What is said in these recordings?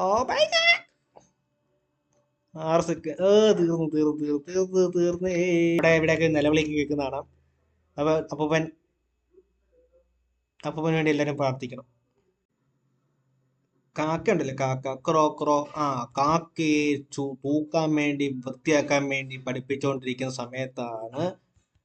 ഓ ആറ് സെക്കൻഡ് ഏ തീർന്നു തീർന്നു തീർന്നു തീർന്നു ഇവിടെ ഇവിടെയൊക്കെ നിലവിളിക്ക് കേൾക്കുന്നതാണ് അപ്പൊ അപ്പൂപ്പൻ അപ്പൂപ്പന് വേണ്ടി എല്ലാവരും പ്രാർത്ഥിക്കണം. കാക്ക ഉണ്ടല്ലേ കാക്ക? Crow crow. ആ കാക്കയെ തൂക്കാൻ വേണ്ടി വൃത്തിയാക്കാൻ വേണ്ടി പഠിപ്പിച്ചുകൊണ്ടിരിക്കുന്ന സമയത്താണ്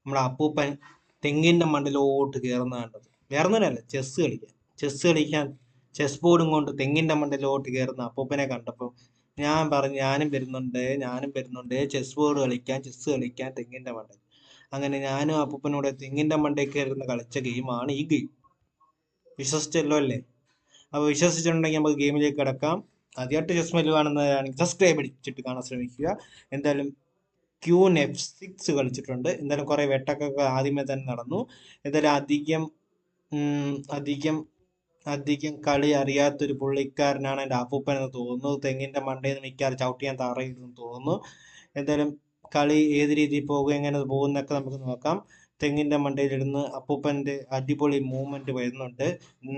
നമ്മുടെ അപ്പൂപ്പൻ തെങ്ങിന്റെ മണ്ടിലോട്ട് കയറുന്ന കണ്ടത്. വേറൊന്നുമല്ല ചെസ് കളിക്കാൻ. ചെസ് കളിക്കാൻ ചെസ് ബോർഡും കൊണ്ട് തെങ്ങിന്റെ മണ്ടിലോട്ട് കയറുന്ന അപ്പൂപ്പനെ കണ്ടപ്പോൾ ഞാൻ പറഞ്ഞു ഞാനും വരുന്നുണ്ട് ഞാനും വരുന്നുണ്ട്. ചെസ് ബോർഡ് കളിക്കാൻ ചെസ് കളിക്കാൻ തെങ്ങിന്റെ മണ്ടയിൽ അങ്ങനെ ഞാനും അപ്പൂപ്പനോട് തെങ്ങിന്റെ മണ്ടയിൽ കയറുന്ന കളിച്ച ഗെയിമാണ് ഈ ഗെയിം വിശ്വസിച്ചല്ലോ അല്ലേ? അപ്പോൾ വിശ്വസിച്ചിട്ടുണ്ടെങ്കിൽ നമുക്ക് ഗെയിമിലേക്ക് കിടക്കാം. ആദ്യമായിട്ട് ചെസ് മെൽ കാണുന്നതാണെങ്കിൽ സബ്സ്ക്രൈബ് അടിച്ചിട്ട് കാണാൻ ശ്രമിക്കുക. എന്തായാലും ക്യൂൻ എഫ് സിക്സ് കളിച്ചിട്ടുണ്ട്. എന്തായാലും കുറേ വെട്ടക്കൊക്കെ ആദ്യമേ തന്നെ നടന്നു. എന്തായാലും അധികം അധികം അധികം കളി അറിയാത്തൊരു പുള്ളിക്കാരനാണ് എന്റെ അപ്പൂപ്പൻ എന്ന് തോന്നുന്നു. തെങ്ങിന്റെ മണ്ടയിൽ നിന്ന് മിക്കാറ് ചവിട്ടിയാൻ തറയിടുന്നു തോന്നുന്നു. എന്തായാലും കളി ഏത് രീതിയിൽ പോകും എങ്ങനെ പോകുന്നൊക്കെ നമുക്ക് നോക്കാം. തെങ്ങിന്റെ മണ്ടയിലിരുന്ന് അപ്പൂപ്പന്റെ അടിപൊളി മൂവ്മെന്റ് വരുന്നുണ്ട്.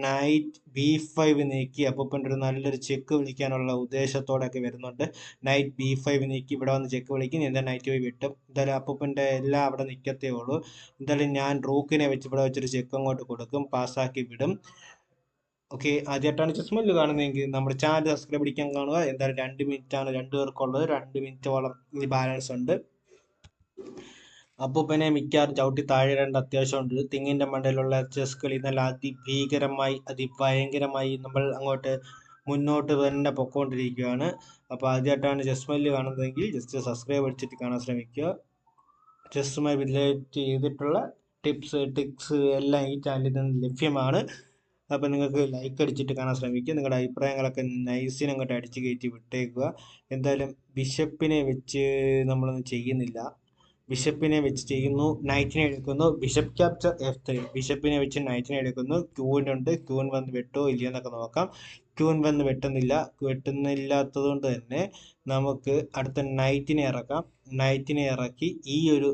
നൈറ്റ് ബി ഫൈവ് നീക്കി അപ്പൂപ്പന്റെ ഒരു നല്ലൊരു ചെക്ക് വിളിക്കാനുള്ള ഉദ്ദേശത്തോടെയൊക്കെ വരുന്നുണ്ട്. നൈറ്റ് ബി ഫൈവ് നീക്കി ഇവിടെ വന്ന് ചെക്ക് വിളിക്കും. എന്താ നൈറ്റ് പോയി വിട്ടും. എന്തായാലും അപ്പൂപ്പന്റെ എല്ലാം അവിടെ നിൽക്കത്തേ ഉള്ളൂ. എന്തായാലും ഞാൻ റൂക്കിനെ വെച്ച് ഇവിടെ വെച്ചൊരു ചെക്ക് അങ്ങോട്ട് കൊടുക്കും. പാസ്സാക്കി വിടും. ഓക്കെ ആദ്യമായിട്ടാണ് ചെസ്മല്ല് കാണുന്നതെങ്കിൽ നമ്മുടെ ചാനൽ സബ്സ്ക്രൈബ് അടിക്കാൻ കാണുക. എന്തായാലും രണ്ട് മിനിറ്റ് ആണ് രണ്ടു പേർക്കുള്ളത്. രണ്ട് മിനിറ്റോളം ഇനി ബാലൻസ് ഉണ്ട്. അപ്പൊ അപ്പൂപ്പനെ മിക്കവാറും ചവിട്ടി രണ്ട് അത്യാവശ്യമുണ്ട് തെങ്ങിന്റെ മണ്ടയിലുള്ള ചെസ് കളി നല്ല അതിഭീകരമായി അതിഭയങ്കരമായി നമ്മൾ അങ്ങോട്ട് മുന്നോട്ട് തന്നെ പൊക്കോണ്ടിരിക്കുകയാണ്. അപ്പോൾ ആദ്യമായിട്ടാണ് ചെസ്മല്ല് കാണുന്നതെങ്കിൽ ജസ്റ്റ് സബ്സ്ക്രൈബ് അടിച്ചിട്ട് കാണാൻ ശ്രമിക്കുക. ചെസ്സുമായി റിലേറ്റ് ചെയ്തിട്ടുള്ള ടിപ്സ് ടിക്സ് എല്ലാം ഈ ചാനലിൽ നിന്ന് ലഭ്യമാണ്. അപ്പോൾ നിങ്ങൾക്ക് ലൈക്ക് അടിച്ചിട്ട് കാണാൻ ശ്രമിക്കുക. നിങ്ങളുടെ അഭിപ്രായങ്ങളൊക്കെ നൈസിന് അങ്ങോട്ട് അടിച്ച് കയറ്റി വിട്ടേക്കുക. എന്തായാലും ബിഷപ്പിനെ വെച്ച് നമ്മളൊന്നും ചെയ്യുന്നില്ല. ബിഷപ്പിനെ വെച്ച് ചെയ്യുന്നു നൈറ്റിനെ എടുക്കുന്നു. ബിഷപ്പ് ക്യാപ്ചർ എഫ് ത്രീ ബിഷപ്പിനെ വെച്ച് നൈറ്റിനെ എടുക്കുന്നു. ക്യൂനുണ്ട് ക്യൂൻ വന്ന് വെട്ടോ ഇല്ലയോ എന്നൊക്കെ നോക്കാം. ക്യൂൻ വന്ന് വെട്ടുന്നില്ല. വെട്ടുന്നില്ലാത്തത് കൊണ്ട് തന്നെ നമുക്ക് അടുത്ത നൈറ്റിനെ ഇറക്കാം. നൈറ്റിനെ ഇറക്കി ഈ ഒരു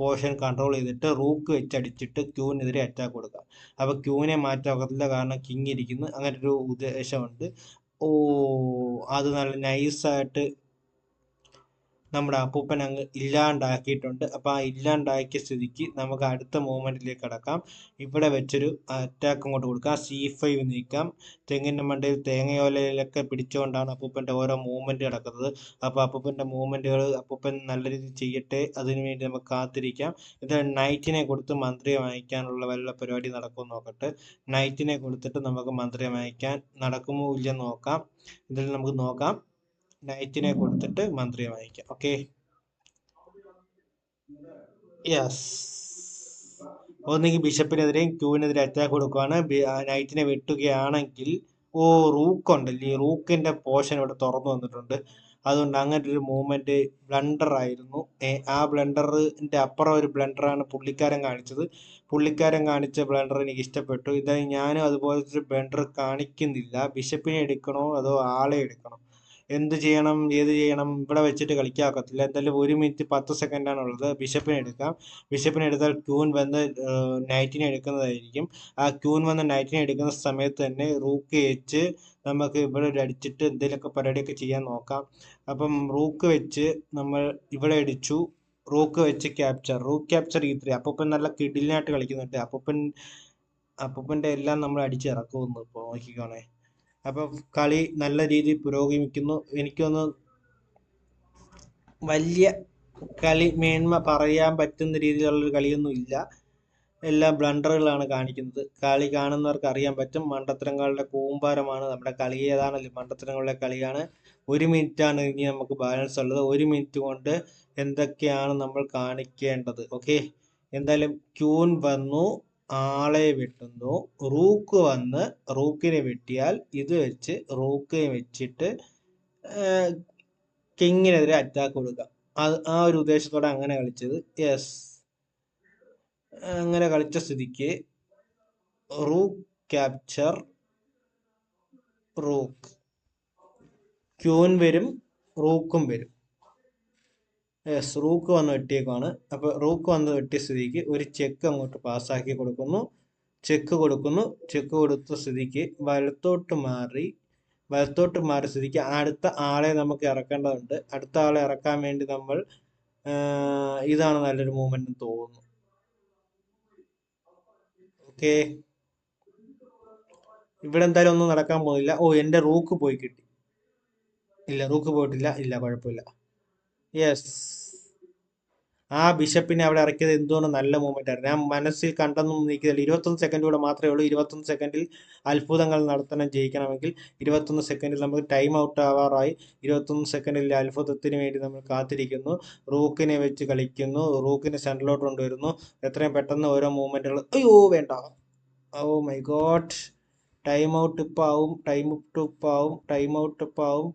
പോർഷൻ കൺട്രോൾ ചെയ്തിട്ട് റൂക്ക് വെച്ച് അടിച്ചിട്ട് ക്യൂവിനെതിരെ അറ്റാക്ക് കൊടുക്കുക. അപ്പോൾ ക്യൂവിനെ മാറ്റാക്കത്തില്ല കാരണം കിങ് ഇരിക്കുന്നു. അങ്ങനെ ഒരു ഉദ്ദേശമുണ്ട്. ഓ അത് നല്ല നൈസായിട്ട് നമ്മുടെ അപ്പൂപ്പൻ അങ്ങ് ഇല്ലാണ്ടാക്കിയിട്ടുണ്ട്. അപ്പോൾ ആ ഇല്ലാണ്ടാക്കിയ സ്ഥിതിക്ക് നമുക്ക് അടുത്ത മൂവ്മെന്റിലേക്ക് കടക്കാം. ഇവിടെ വെച്ചൊരു അറ്റാക്ക് അങ്ങോട്ട് കൊടുക്കാം. സി ഫൈവ് നീക്കാം. തെങ്ങിന്റെ മണ്ടയിൽ തേങ്ങയോലയിലൊക്കെ പിടിച്ചുകൊണ്ടാണ് അപ്പൂപ്പന്റെ ഓരോ മൂവ്മെന്റ് കിടക്കുന്നത് അപ്പോൾ അപ്പൂപ്പന്റെ മൂവ്മെന്റുകൾ അപ്പൂപ്പൻ നല്ല രീതിയിൽ ചെയ്യട്ടെ. അതിനു വേണ്ടി നമുക്ക് കാത്തിരിക്കാം. ഇത് നൈറ്റിനെ കൊടുത്ത് മന്ത്രിയെ വാങ്ങിക്കാനുള്ള വല്ല പരിപാടി നടക്കുമെന്ന് നോക്കട്ടെ. നൈറ്റിനെ കൊടുത്തിട്ട് നമുക്ക് മന്ത്രിയെ വാങ്ങിക്കാൻ നടക്കുമോ ഇല്ലെന്ന് നോക്കാം. ഇതിൽ നമുക്ക് നോക്കാം. നൈറ്റിനെ കൊടുത്തിട്ട് മന്ത്രിയെ വാങ്ങിക്കാം ഓക്കെ യെസ് ഒന്നെങ്കിൽ ബിഷപ്പിനെതിരെയും ക്യൂവിനെതിരെ അറ്റാക്ക് കൊടുക്കുകയാണ് നൈറ്റിനെ വെട്ടുകയാണെങ്കിൽ ഓ റൂക്ക് ഉണ്ടല്ലേ റൂക്കിന്റെ പോർഷൻ ഇവിടെ തുറന്നു വന്നിട്ടുണ്ട്. അതുകൊണ്ട് അങ്ങനെ ഒരു മൂവ്മെന്റ് ബ്ലണ്ടർ ആയിരുന്നു ആ ബ്ലണ്ടറിന്റെ അപ്പുറം ഒരു ബ്ലണ്ടറാണ് പുള്ളിക്കാരൻ കാണിച്ചത്. പുള്ളിക്കാരൻ കാണിച്ച ബ്ലണ്ടർ എനിക്ക് ഇഷ്ടപ്പെട്ടു. ഇതായി ഞാനും അതുപോലത്തെ ഒരു ബ്ലണ്ടർ കാണിക്കുന്നില്ല. ബിഷപ്പിനെ എടുക്കണോ അതോ ആളെ എടുക്കണോ? എന്ത് ചെയ്യണം ഏത് ചെയ്യണം ഇവിടെ വെച്ചിട്ട് കളിക്കാക്കത്തില്ല. എന്തായാലും ഒരു മിനിറ്റ് പത്ത് സെക്കൻഡാണ് ഉള്ളത്. ബിഷപ്പിനെ എടുക്കാം. ബിഷപ്പിനെ എടുത്താൽ ക്യൂൻ വന്ന് നൈറ്റിനെ എടുക്കുന്നതായിരിക്കും. ആ ക്യൂൻ വന്ന് നൈറ്റിനെ എടുക്കുന്ന സമയത്ത് തന്നെ റൂക്ക് വെച്ച് നമുക്ക് ഇവിടെ അടിച്ചിട്ട് എന്തെങ്കിലുമൊക്കെ പരിപാടിയൊക്കെ ചെയ്യാൻ നോക്കാം. അപ്പം റൂക്ക് വെച്ച് നമ്മൾ ഇവിടെ അടിച്ചു. റൂക്ക് വെച്ച് ക്യാപ്ചർ റൂക്ക് ക്യാപ്ചർ ഈ ത്രീ അപ്പൂപ്പൻ നല്ല കിഡിലിനായിട്ട് കളിക്കുന്നുണ്ട്. അപ്പൂപ്പൻ അപ്പൂപ്പന്റെ എല്ലാം നമ്മൾ അടിച്ചിറക്കുമെന്ന് ഇപ്പോൾ നോക്കിക്കോണേ. അപ്പം കളി നല്ല രീതിയിൽ പുരോഗമിക്കുന്നു. എനിക്കൊന്ന് വലിയ കളി മേന്മ പറയാൻ പറ്റുന്ന രീതിയിലുള്ളൊരു കളിയൊന്നും ഇല്ല. എല്ലാം ബ്ലണ്ടറുകളാണ് കാണിക്കുന്നത്. കളി കാണുന്നവർക്ക് അറിയാൻ പറ്റും. മണ്ടത്തരങ്ങളുടെ കൂമ്പാരമാണ് നമ്മുടെ കളി. ഏതാണല്ലോ മണ്ടത്തരങ്ങളുടെ കളിയാണ്? ഒരു മിനിറ്റാണ് ഇനി നമുക്ക് ബാലൻസ് ഉള്ളത്. ഒരു മിനിറ്റ് കൊണ്ട് എന്തൊക്കെയാണ് നമ്മൾ കാണിക്കേണ്ടത്? ഓക്കെ എന്തായാലും ക്യൂൻ വന്നു. ആളെ വെട്ടുന്നു. റൂക്ക് വന്ന് റൂക്കിനെ വെട്ടിയാൽ ഇത് വെച്ച് റൂക്കിനെ വെച്ചിട്ട് കിങ്ങിനെതിരെ അറ്റാക്ക് കൊടുക്കുക. അത് ആ ഒരു ഉദ്ദേശത്തോടെ അങ്ങനെ കളിച്ചത്. യെസ് അങ്ങനെ കളിച്ച സ്ഥിതിക്ക് റൂക്ക് ക്യാപ്ചർ റൂക്ക്. ക്യൂൻ വരും റൂക്കും വരും. യെസ് റൂക്ക് വന്ന് വെട്ടിയേക്കാണ് അപ്പോൾ റൂക്ക് വന്ന് വെട്ടിയ സ്ഥിതിക്ക് ഒരു ചെക്ക് അങ്ങോട്ട് പാസ്സാക്കി കൊടുക്കുന്നു. ചെക്ക് കൊടുക്കുന്നു. ചെക്ക് കൊടുത്ത സ്ഥിതിക്ക് വലത്തോട്ട് മാറി. വലത്തോട്ട് മാറി സ്ഥിതിക്ക് അടുത്ത ആളെ നമുക്ക് ഇറക്കേണ്ടതുണ്ട്. അടുത്ത ആളെ ഇറക്കാൻ വേണ്ടി നമ്മൾ ഇതാണ് നല്ലൊരു മൂവ്മെന്റ് തോന്നുന്നു. ഓക്കെ ഇവിടെ എന്തായാലും ഒന്നും നടക്കാൻ പോകുന്നില്ല. ഓ എന്റെ റൂക്ക് പോയി കിട്ടി. ഇല്ല റൂക്ക് പോയിട്ടില്ല. ഇല്ല കുഴപ്പമില്ല. യെസ് ആ ബിഷപ്പിനെ അവിടെ ഇറക്കിയത് എന്തുകൊണ്ട് നല്ല മൂവ്മെന്റ് ആയിരുന്നു. ഞാൻ മനസ്സിൽ കണ്ടെന്നും നീക്കിയതല്ല ഇരുപത്തൊന്ന് സെക്കൻഡ് കൂടെ മാത്രമേ ഉള്ളൂ. ഇരുപത്തൊന്ന് സെക്കൻഡിൽ അത്ഭുതങ്ങൾ നടത്തണം ജയിക്കണമെങ്കിൽ ഇരുപത്തൊന്ന് സെക്കൻഡിൽ നമുക്ക് ടൈം ഔട്ട് ആവാറായി. ഇരുപത്തൊന്ന് സെക്കൻഡിൽ അത്ഭുതത്തിന് വേണ്ടി നമ്മൾ കാത്തിരിക്കുന്നു. റൂക്കിനെ വെച്ച് കളിക്കുന്നു. റൂക്കിനെ സെന്ററിലോട്ട് കൊണ്ടുവരുന്നു. എത്രയും പെട്ടെന്ന് ഓരോ മൂവ്മെന്റുകൾ അയ്യോ വേണ്ട. Oh my god time out ഇപ്പം ആവും ടൈം ഇപ്പം ആവും ടൈം ഔട്ട് ഇപ്പം ആവും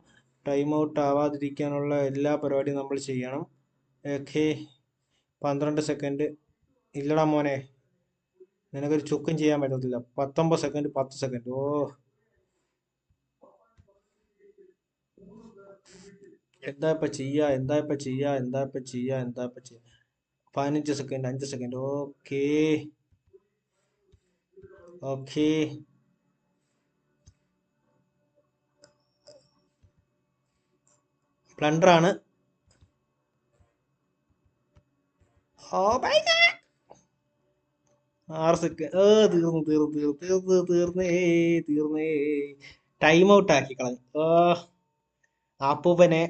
ടൈം ഔട്ട് ആവാതിരിക്കാനുള്ള എല്ലാ പരിപാടിയും നമ്മൾ ചെയ്യണം. ഓക്കെ പന്ത്രണ്ട് സെക്കൻഡ് ഇല്ലടാ മോനെ നിനക്കൊരു ചുക്കും ചെയ്യാൻ പറ്റത്തില്ല. പത്തൊമ്പത് സെക്കൻഡ് പത്ത് സെക്കൻഡ് ഓ. എന്താ ഇപ്പൊ ചെയ്യാ എന്താ ഇപ്പൊ ചെയ്യാ എന്താ ഇപ്പൊ ചെയ്യാ എന്താ ഇപ്പൊ ചെയ്യാ. പതിനഞ്ച് സെക്കൻഡ് അഞ്ച് സെക്കൻഡ് ഓക്കേ. ഓക്കേ. ഗോഡ് ആറ് സെക്കൻഡ് ഏ തീർന്നു തീർന്നു തീർന്നു തീർന്നു തീർന്നേ തീർന്നേ. ടൈം ഔട്ട് ആക്കി കളഞ്ഞു. അപ്പൂപ്പനെ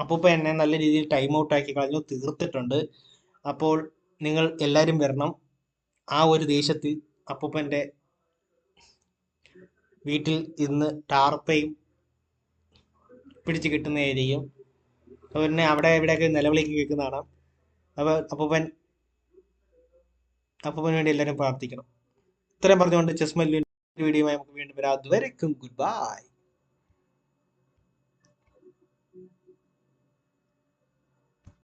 അപ്പൂപ്പ എന്നെ നല്ല രീതിയിൽ ടൈം ഔട്ട് ആക്കി കളഞ്ഞു തീർത്തിട്ടുണ്ട്. അപ്പോൾ നിങ്ങൾ എല്ലാവരും വരണം. ആ ഒരു ദേശത്തിൽ അപ്പൂപ്പന്റെ വീട്ടിൽ ഇന്ന് ടാർപ്പയും പിടിച്ച് കിട്ടുന്നതായിരിക്കും. അപ്പോൾ പിന്നെ അവിടെ ഇവിടെയൊക്കെ നിലവിളിക്ക് കേൾക്കുന്ന കാണാം. അപ്പോൾ അപ്പൂപ്പൻ അപ്പൂപ്പന് വേണ്ടി എല്ലാവരും പ്രാർത്ഥിക്കണം. ഇത്രയും പറഞ്ഞുകൊണ്ട് ചെസ് വീഡിയോ വീഡിയോയുമായി നമുക്ക് വീണ്ടും വരാം. അതുവരെക്കും ഗുഡ് ബൈ